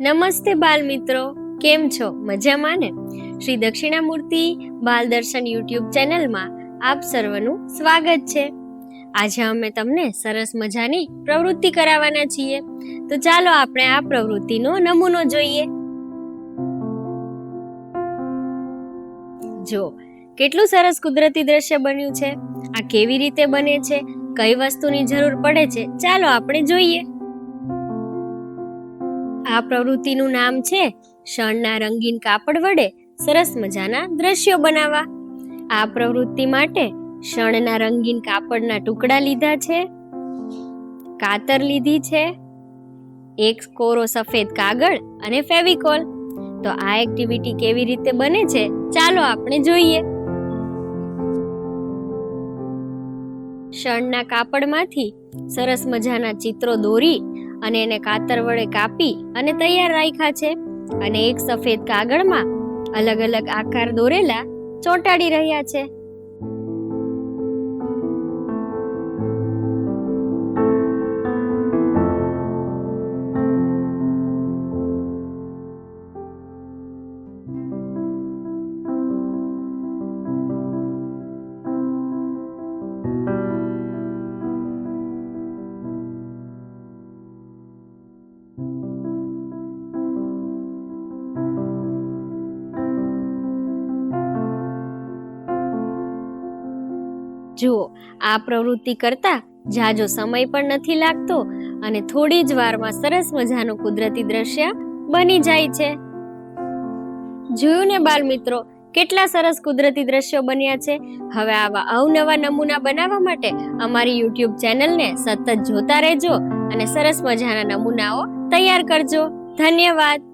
નમસ્તે બાલ મિત્રો કેમ છો? મજામાં ને? શ્રી દક્ષિણામૂર્તિ બાલ દર્શન યુટ્યુબ ચેનલમાં આપ સર્વનું સ્વાગત છે. આજે અમે તમને સરસ મજાની પ્રવૃત્તિ કરાવવાના છીએ. તો ચાલો આપણે આ પ્રવૃત્તિનો નમૂનો જોઈએ. જો, કેટલું સરસ કુદરતી દ્રશ્ય બન્યું છે. આ કેવી રીતે બને છે? કઈ વસ્તુની જરૂર પડે છે? ચાલો આપણે જોઈએ. આ પ્રવૃત્તિનું નામ છે શણના રંગીન કાપડ વડે સરસ મજાના દ્રશ્યો બનાવવા. આ પ્રવૃત્તિ માટે શણના રંગીન કાપડના ટુકડા લીધા છે, કાતર લીધી છે, એક કોરો સફેદ કાગળ અને ફેવિકોલ. તો આ એક્ટિવિટી કેવી રીતે બને છે ચાલો આપણે જોઈએ. શણના કાપડમાંથી સરસ મજાના ચિત્રો દોરી અને એને કાતર વડે કાપી અને તૈયાર રાખ્યા છે. અને એક સફેદ કાગળમાં અલગ અલગ આકાર દોરેલા ચોંટાડી રહ્યા છે. જુઓ, આ પ્રવૃત્તિ કરતા જાજો સમય પણ નથી લાગતો અને થોડી જ વારમાં સરસ મજાનું કુદરતી દ્રશ્ય બની જાય છે. જોયું ને બાળ મિત્રો કેટલા સરસ કુદરતી દ્રશ્યો બન્યા છે? હવે આવા અવનવા નમૂના બનાવવા માટે અમારી યુટ્યુબ ચેનલને સતત જોતા રહેજો અને સરસ મજાના નમૂનાઓ તૈયાર કરજો. ધન્યવાદ!